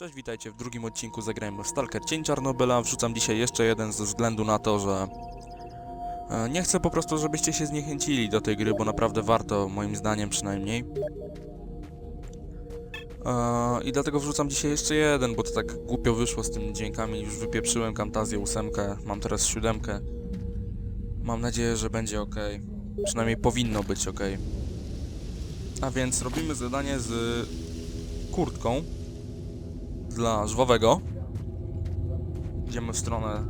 Cześć, witajcie w drugim odcinku Zagrajmy w Stalker Cień Czarnobyla. Wrzucam dzisiaj jeszcze jeden ze względu na to, że e, nie chcę po prostu, żebyście się zniechęcili do tej gry, bo naprawdę warto, moim zdaniem przynajmniej. E, I dlatego wrzucam dzisiaj jeszcze jeden, bo to tak głupio wyszło z tymi dźwiękami. Już wypieprzyłem Camtazję ósemkę, mam teraz siódemkę. Mam nadzieję, że będzie ok. Przynajmniej powinno być ok. A więc robimy zadanie z kurtką dla żwawego. Idziemy w stronę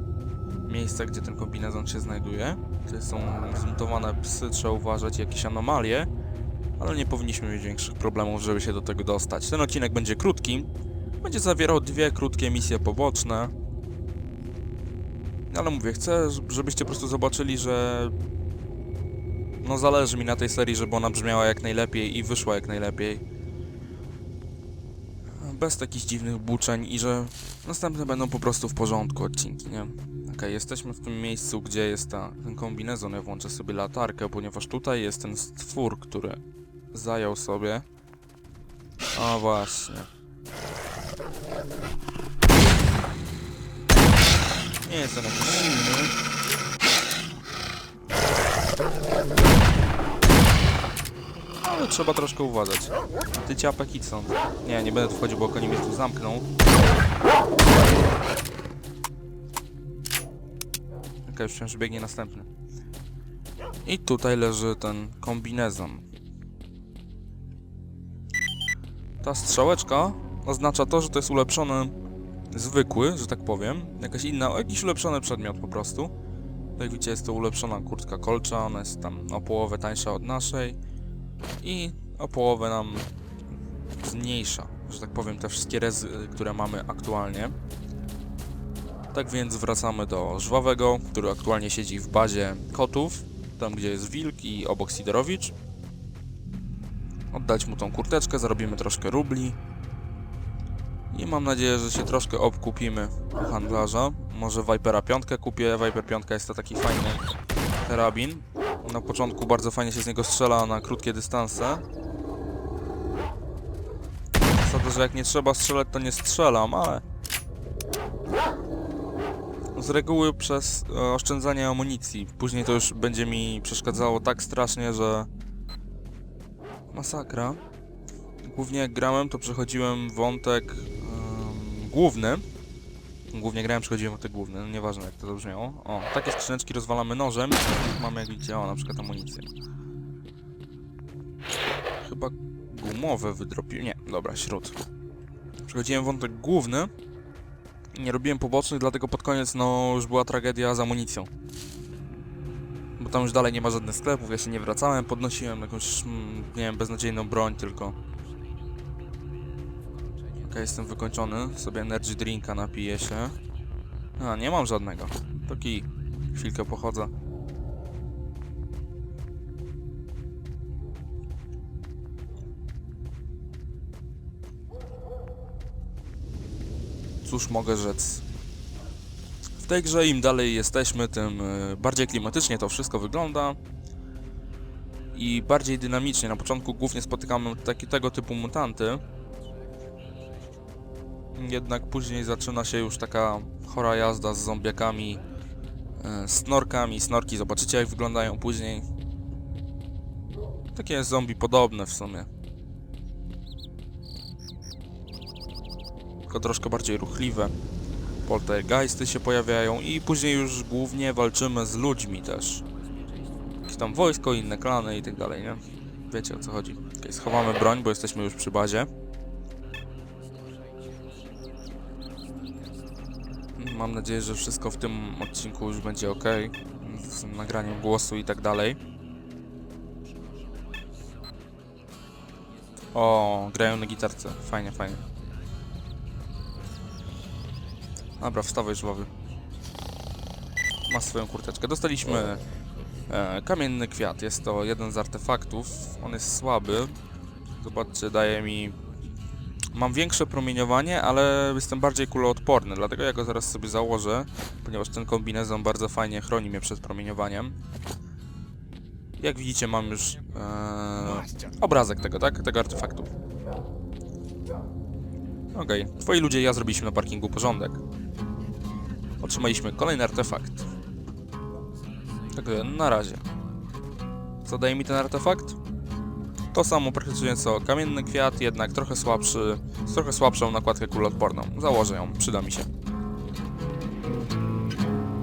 miejsca, gdzie ten kombinezon się znajduje. Tutaj są zmutowane psy, trzeba uważać, jakieś anomalie, ale nie powinniśmy mieć większych problemów, żeby się do tego dostać. Ten odcinek będzie krótki, będzie zawierał dwie krótkie misje poboczne. Ale mówię, chcę, żebyście po prostu zobaczyli, że no zależy mi na tej serii, żeby ona brzmiała jak najlepiej i wyszła jak najlepiej bez takich dziwnych buczeń i że następne będą po prostu w porządku odcinki, nie? Okej, jesteśmy w tym miejscu, gdzie jest ta, ten kombinezon. Ja włączę sobie latarkę, ponieważ tutaj jest ten stwór, który zajął sobie. O właśnie. Nie jest on jakiś silny. Ale trzeba troszkę uważać. Ty ciapek idź stąd. Nie, nie będę tu wchodził, bo koni mnie tu zamknął. Okej, już wciąż biegnie następny. I tutaj leży ten kombinezon. Ta strzałeczka oznacza to, że to jest ulepszony zwykły, że tak powiem. Jakaś inna, jakiś ulepszony przedmiot po prostu. Jak widzicie jest to ulepszona kurtka kolcza, ona jest tam o połowę tańsza od naszej i o połowę nam zmniejsza, że tak powiem, te wszystkie rezy, które mamy aktualnie. Tak więc wracamy do Żwawego, który aktualnie siedzi w bazie kotów, tam gdzie jest Wilk i obok Sidorowicz. Oddać mu tą kurteczkę, zarobimy troszkę rubli. I mam nadzieję, że się troszkę obkupimy u handlarza. Może Vipera 5 kupię. Viper 5 jest to taki fajny karabin. Na początku bardzo fajnie się z niego strzela na krótkie dystanse. Zasada, że jak nie trzeba strzelać, to nie strzelam, ale... Z reguły przez e, oszczędzanie amunicji. Później to już będzie mi przeszkadzało tak strasznie, że... Masakra. Głównie jak grałem, to przechodziłem wątek em, główny. Głównie grałem, przechodziłem wątek główny, no nieważne jak to zabrzmiało. O, takie skrzyneczki rozwalamy nożem. Mamy jak widzicie, o, na przykład amunicję. Chyba gumowe wydropił. Nie, dobra, śród. Przechodziłem wątek główny. Nie robiłem pobocznych, dlatego pod koniec, no, już była tragedia z amunicją. Bo tam już dalej nie ma żadnych sklepów, ja się nie wracałem, podnosiłem jakąś, mm, nie wiem, beznadziejną broń tylko. Okej, jestem wykończony. Sobie energy drinka napiję się. A, nie mam żadnego. Taki chwilkę pochodzę. Cóż mogę rzec? W tej grze im dalej jesteśmy, tym y, bardziej klimatycznie to wszystko wygląda i bardziej dynamicznie. Na początku głównie spotykamy takie, tego typu mutanty, jednak później zaczyna się już taka chora jazda z zombiakami, e, snorkami. Snorki zobaczycie jak wyglądają później. Takie zombie podobne w sumie. Tylko troszkę bardziej ruchliwe. Poltergeisty się pojawiają i później już głównie walczymy z ludźmi też. Jakieś tam wojsko, inne klany i tak dalej, nie? Wiecie o co chodzi. Okay, schowamy broń, bo jesteśmy już przy bazie. Mam nadzieję, że wszystko w tym odcinku już będzie ok. Z nagraniem głosu i tak dalej. O, grają na gitarce. Fajnie, fajnie. Dobra, wstawaj żwawy. Ma swoją kurteczkę. Dostaliśmy e, kamienny kwiat. Jest to jeden z artefaktów. On jest słaby. Zobaczcie, daje mi Mam większe promieniowanie, ale jestem bardziej kuloodporny, dlatego ja go zaraz sobie założę, ponieważ ten kombinezon bardzo fajnie chroni mnie przed promieniowaniem. Jak widzicie mam już e, obrazek tego, tak? Tego artefaktu. Okej, twoi ludzie i ja zrobiliśmy na parkingu porządek. Otrzymaliśmy kolejny artefakt. Także na razie. Co daje mi ten artefakt? To samo praktycznie co kamienny kwiat, jednak trochę słabszy, z trochę słabszą nakładkę kuloodporną. Założę ją, przyda mi się.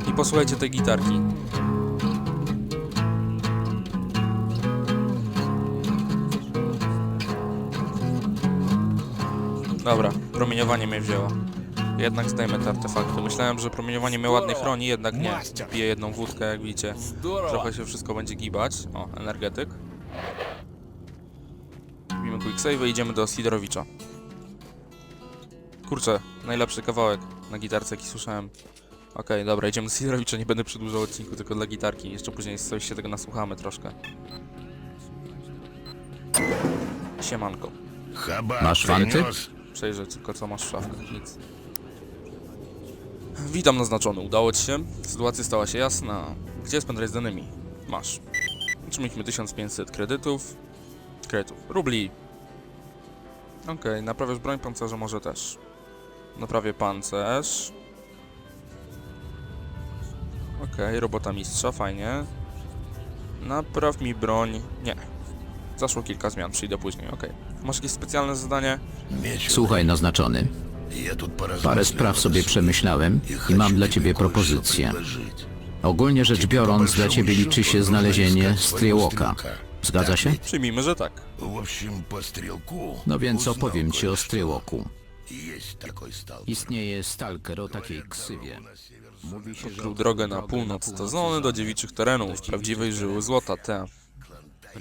I posłuchajcie tej gitarki. Dobra, promieniowanie mnie wzięło. Jednak zdejmę te artefakty. Myślałem, że promieniowanie mnie ładnie chroni, jednak nie. Piję jedną wódkę, jak widzicie. Trochę się wszystko będzie gibać. O, energetyk quick save idziemy do Sidorowicza. Kurczę, najlepszy kawałek na gitarce jaki słyszałem. Okej, okay, dobra, idziemy do Sidorowicza, nie będę przedłużał odcinku tylko dla gitarki. Jeszcze później coś się tego nasłuchamy troszkę. Siemanko. Masz fanty? Przejrzę tylko co masz w szafkach, nic. Witam naznaczony, udało ci się? Sytuacja stała się jasna. Gdzie spędzać z danymi? Masz. Otrzymaliśmy 1500 kredytów. Kredytów. Rubli. Okej, okay, naprawiasz broń pancerza może też. Naprawię pancerz. Okej, okay, robota mistrza, fajnie. Napraw mi broń. Nie. Zaszło kilka zmian, przyjdę później, okej. Okay. Masz jakieś specjalne zadanie? Słuchaj, naznaczony. Parę spraw sobie przemyślałem i mam dla ciebie propozycję. Ogólnie rzecz biorąc, dla ciebie liczy się znalezienie Stryłoka. Zgadza się? Przyjmijmy, że tak. No więc opowiem ci o Stryłoku. Istnieje stalker o takiej ksywie. Mówi się, że Odkrył drogę na północ, to zony do dziewiczych terenów, prawdziwej żyły złota, te.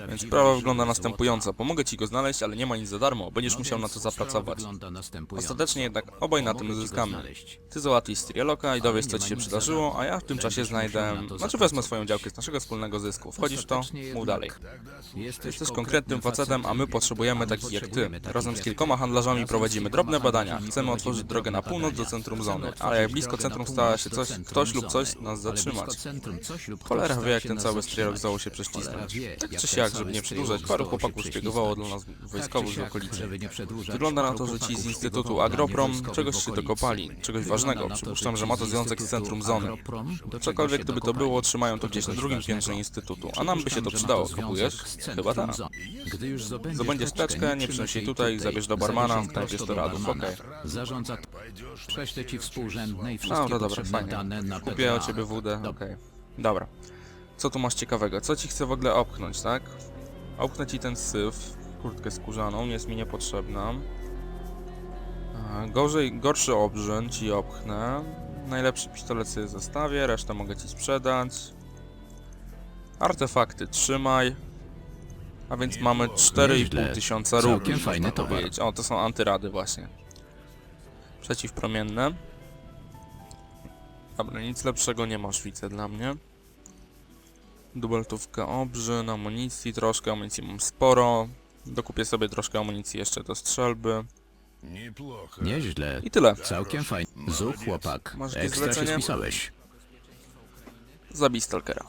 Więc sprawa wygląda następująco. Pomogę ci go znaleźć, ale nie ma nic za darmo, będziesz musiał na to zapracować. Ostatecznie jednak obaj na tym zyskamy. Ty załatwisz Strieloka i dowiesz co ci się przydarzyło, a ja w tym czasie znajdę... Znaczy wezmę swoją działkę z naszego wspólnego zysku. Wchodzisz w to? Mów dalej. Jesteś konkretnym facetem, a my potrzebujemy takich jak ty. Razem z kilkoma handlarzami prowadzimy drobne badania. Chcemy otworzyć drogę na północ do centrum zony, ale jak blisko centrum stała się coś, ktoś lub coś nas zatrzymać. Cholera wie jak ten cały Strelok zdało się prześcisnąć. Tak czy siak, żeby nie przedłużać, paru chłopaków szpiegowało dla nas wojskowych z okolicy. Wygląda na to, że ci z Instytutu Agroprom czegoś się dokopali, czegoś ważnego. Przypuszczam, że ma to związek z centrum zony. Cokolwiek gdyby to było, trzymają to gdzieś na drugim piętrze Instytutu, a nam by się to przydało, kupujesz? Chyba tak. Zdobędziesz teczkę, nie przynoś jej tutaj, zabierz do barmana, znajdziesz to radów, okej. Zarządza... Prześlę ci współrzędne i wszystkie No dobra, potrzebne fajnie. dane na Kupię o ciebie wódę, okej. Dobra. Co tu masz ciekawego? Co ci chcę w ogóle opchnąć, tak? Opchnę ci ten syf, kurtkę skórzaną, jest mi niepotrzebna. Gorzej, gorszy obrzyn ci opchnę. Najlepszy pistolet sobie zostawię, resztę mogę ci sprzedać. Artefakty trzymaj. A więc mamy 4,5 Nieźle. tysiąca rubli. Całkiem fajny towar. O, to są antyrady właśnie. Przeciwpromienne. Dobra, nic lepszego nie masz, widzę dla mnie. Dubeltówkę obrzyn, amunicji troszkę, amunicji mam sporo. Dokupię sobie troszkę amunicji jeszcze do strzelby. Nieźle. I tyle. Całkiem fajnie. Zu chłopak. Masz Ekstra się spisałeś. Zabij Stalkera.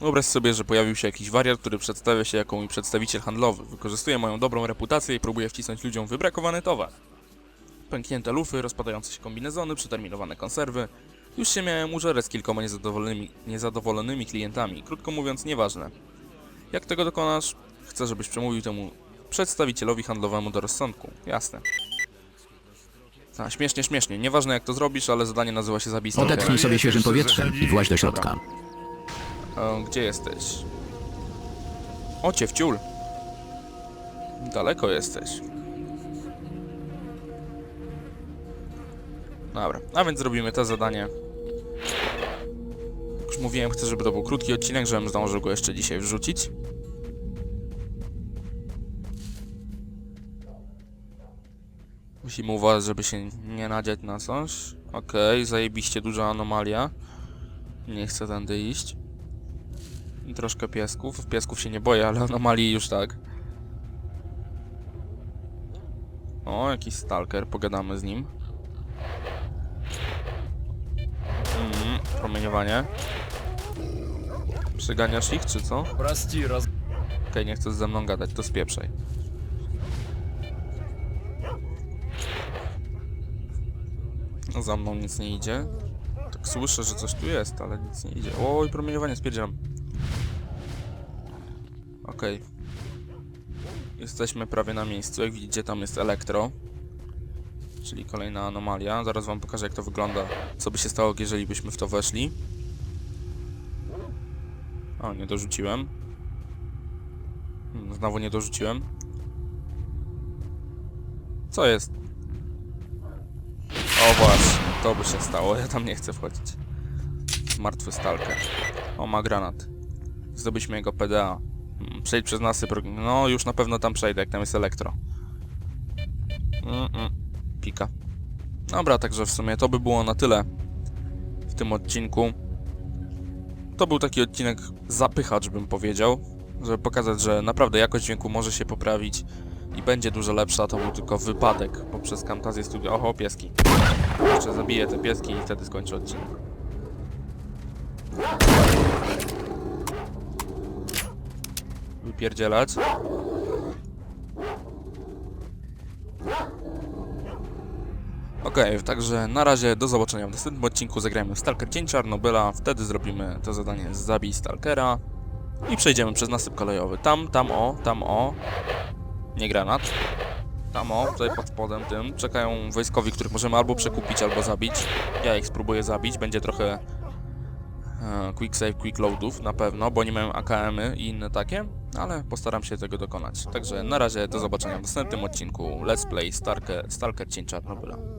Wyobraź sobie, że pojawił się jakiś wariat, który przedstawia się jako mój przedstawiciel handlowy. Wykorzystuje moją dobrą reputację i próbuje wcisnąć ludziom wybrakowany towar. Pęknięte lufy, rozpadające się kombinezony, przeterminowane konserwy. Już się miałem użerać z kilkoma niezadowolonymi, niezadowolonymi klientami. Krótko mówiąc, nieważne. Jak tego dokonasz? Chcę, żebyś przemówił temu przedstawicielowi handlowemu do rozsądku. Jasne. A, śmiesznie, śmiesznie. Nieważne jak to zrobisz, ale zadanie nazywa się zabij Stalkera. Odetchnij sobie świeżym powietrzem i właź do środka. E, gdzie jesteś? O, ciewciul. Daleko jesteś. Dobra, a więc zrobimy to zadanie. Już mówiłem, chcę, żeby to był krótki odcinek, żebym zdążył go jeszcze dzisiaj wrzucić. Musimy uważać, żeby się nie nadziać na coś. Okej, zajebiście duża anomalia. Nie chcę tędy iść. I troszkę piesków. Piesków się nie boję, ale anomalii już tak. O, jakiś stalker, pogadamy z nim. Mm, promieniowanie. Przeganiasz ich, czy co? Prosti, roz... Okej, okay, nie chcesz ze mną gadać, to spieprzaj. No, za mną nic nie idzie. Tak słyszę, że coś tu jest, ale nic nie idzie. Oj, promieniowanie, spierdzielam. Okej. Okay. Jesteśmy prawie na miejscu. Jak widzicie, tam jest elektro. Czyli kolejna anomalia. Zaraz wam pokażę, jak to wygląda. Co by się stało, jeżeli byśmy w to weszli. O, nie dorzuciłem. Hmm, Znowu nie dorzuciłem. Co jest? O właśnie, to by się stało. Ja tam nie chcę wchodzić. Martwy stalker. O, ma granat. Zdobyliśmy jego PDA. Mm, Przejdź przez nasyp. No, już na pewno tam przejdę, jak tam jest elektro. Mm -mm. Pika. Dobra, także w sumie to by było na tyle w tym odcinku. To był taki odcinek zapychacz, bym powiedział, żeby pokazać, że naprawdę jakość dźwięku może się poprawić i będzie dużo lepsza. To był tylko wypadek poprzez Camtasię Studio. Oho, pieski. Jeszcze zabiję te pieski i wtedy skończę odcinek. Wypierdzielać. Okej, także na razie do zobaczenia w następnym odcinku. Zagrajmy w Stalker Dzień Czarnobyla, wtedy zrobimy to zadanie Zabij Stalkera i przejdziemy przez nasyp kolejowy. Tam, tam o, tam o. Nie granat. Tam o, tutaj pod spodem tym czekają wojskowi, których możemy albo przekupić, albo zabić. Ja ich spróbuję zabić, będzie trochę e, quick save, quick loadów na pewno, bo oni mają AKM-y i inne takie, ale postaram się tego dokonać. Także na razie do zobaczenia w następnym odcinku Let's Play Stalker, Stalker Cień Czarnobyla.